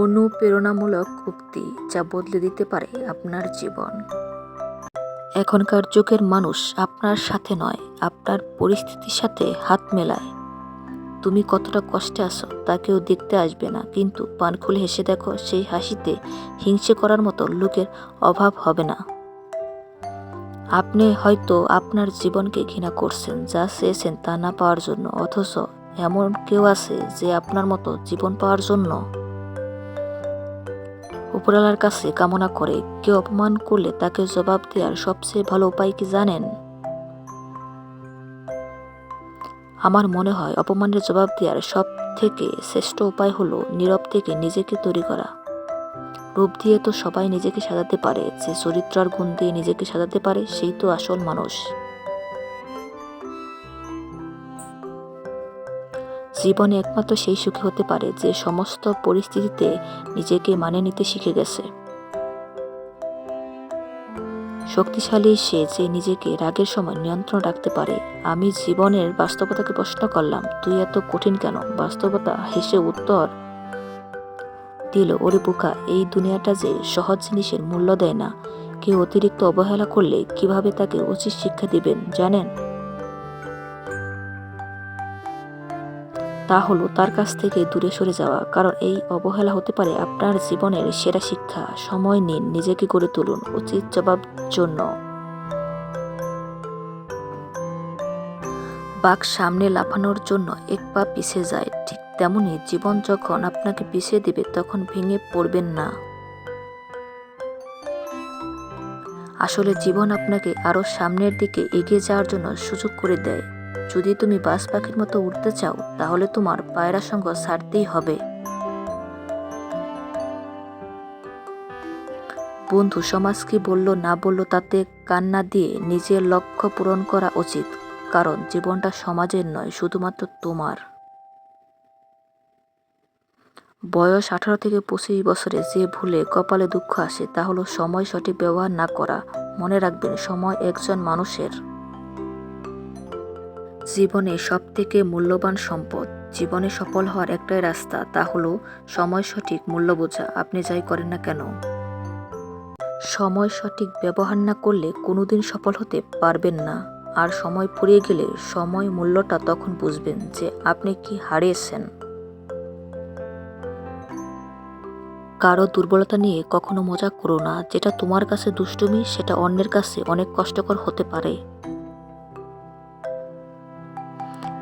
অনুপ্রেরণামূলক উক্তি যা বদলে দিতে পারে আপনার জীবন। এখনকার যুগের মানুষ আপনার সাথে নয়, আপনার পরিস্থিতির সাথে হাত মেলায়। তুমি কতটা কষ্টে আসো তা কেউ দেখতে আসবে না, কিন্তু পান খুলে হেসে দেখো সেই হাসিতে হিংসে করার মতো লোকের অভাব হবে না। আপনি হয়তো আপনার জীবনকে ঘৃণা করছেন, যা চেয়েছেন তা না পাওয়ার জন্য, অথচ এমন কেউ আছে যে আপনার মতো জীবন পাওয়ার জন্য উপরওয়ালার কাছে কামনা করে কেউ অপমান করলে তাকে জবাব দেওয়ার সবচেয়ে ভালো উপায় কি জানেন? আমার মনে হয় অপমানের জবাব দেওয়ার সব থেকে শ্রেষ্ঠ উপায় হলো নীরব থেকে নিজেকে তৈরি করা। রূপ দিয়ে তো সবাই নিজেকে সাজাতে পারে, যে চরিত্র আর গুণ দিয়ে নিজেকে সাজাতে পারে, সেই তো আসল মানুষ। জীবনে একমাত্র সেই সুখী হতে পারে যে সমস্ত পরিস্থিতিতে নিজেকে মানে নিতে শিখে গেছে। শক্তিশালী সে যে নিজেকে রাগের সময় নিয়ন্ত্রণ রাখতে পারে। আমি জীবনের বাস্তবতাকে প্রশ্ন করলাম, তুই এত কঠিন কেন? বাস্তবতা হেসে উত্তর দিল, ওরে বোকা, এই দুনিয়াটা যে সহজ জিনিসের মূল্য দেয় না। কেউ অতিরিক্ত অবহেলা করলে কীভাবে তাকে উচিত শিক্ষা দিবেন, জানেন? তা হলো তার কাছ থেকে দূরে সরে যাওয়া, কারণ এই অবহেলা হতে পারে আপনার জীবনের সেরা শিক্ষা। সময় নিন, নিজেকে গড়ে তুলুন, উচিত জবাব জন্য। বাঘ সামনে লাফানোর জন্য এক পা পিছিয়ে যায়, ঠিক তেমনি জীবন যখন আপনাকে পিছিয়ে দেবে তখন ভেঙে পড়বেন না। আসলে জীবন আপনাকে আরও সামনের দিকে এগিয়ে যাওয়ার জন্য সুযোগ করে দেয়। যদি তুমি বাস পাখির মতো উঠতে চাও, তাহলে তোমার পায়রা সঙ্গ ছাড়তেই হবে। বন্ধু, সমাজ কি বলল না বলল তাতে কান্না দিয়ে নিজের লক্ষ্য পূরণ করা উচিত, কারণ জীবনটা সমাজের নয়, শুধুমাত্র তোমার। বয়স আঠারো থেকে পঁচিশ বছরে যে ভুলে কপালে দুঃখ আসে, তা হলো সময় সঠিক ব্যবহার না করা। মনে রাখবেন, সময় একজন মানুষের। জীবনে সবথেকে মূল্যবান সম্পদ, জীবনে সফল হওয়ার একটাই রাস্তা, তা হলো সময় সঠিক মূল্য বোঝা। আপনি যাই করেন না কেন? সময় সঠিক ব্যবহার না করলে কোনোদিন সফল হতে পারবেন না। আর সময় ফুরিয়ে গেলে সময় মূল্যটা তখন বুঝবেন যে আপনি কি হারিয়েছেন। কারও দুর্বলতা নিয়ে কখনো মজা করো না। যেটা তোমার কাছে দুষ্টুমি, সেটা অন্যের কাছে অনেক কষ্টকর হতে পারে।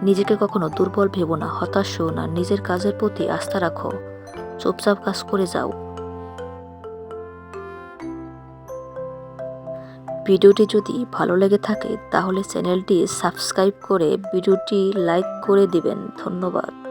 নিজেকে কখনো দুর্বল ভেবো না, হতাশ হও না, নিজের কাজের প্রতি আস্থা রাখো। চুপচাপ কাজ করে যাও। ভিডিওটি যদি ভালো লেগে থাকে, তাহলে চ্যানেলটি সাবস্ক্রাইব করে ভিডিওটি লাইক করে দিবেন। ধন্যবাদ।